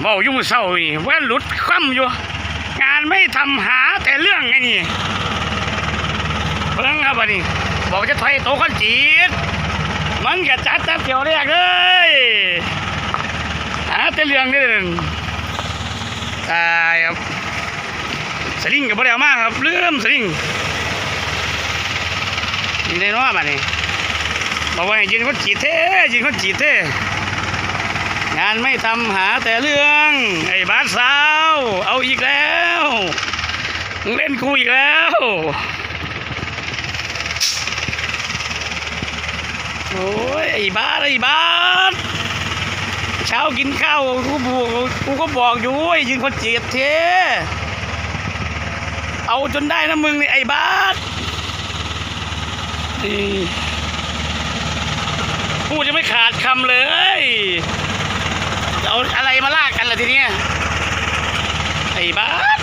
เบาอยู่มือเศร้านี่ว่าหลุดคว่ำอยู่ งานไม่ทำหาแต่เรื่องไงนี่เพิ่งครับวันนี้บอกจะถอยโตคนจีดมันก็จัดจัดเกี่ยวแรกเลยหาแต่เรื่องนี่ตายครับสลิงกับบ่ได้เอามาครับเลื่อมสลิงนี่ในน้อมานี่บอกว่าให้ยืนคนจีดเท่ยืนคนจีดเท่ งานไม่ทำหาแต่เรื่อง ไอ้บานสาว เอาอีกแล้วเล่นกูอีกแล้วโอ้ยไอ้บานไอ้บานเช้ากินข้าวกูบอกกูก็บอกอยู่ไอ้ยิงคนเจ็บเทเอาจนได้นะมึงนี่ไอ้บานนี่พูดจะไม่ขาดคำเลย อะไรมาลากกันล่ะทีเนี้ยไอ้บ้า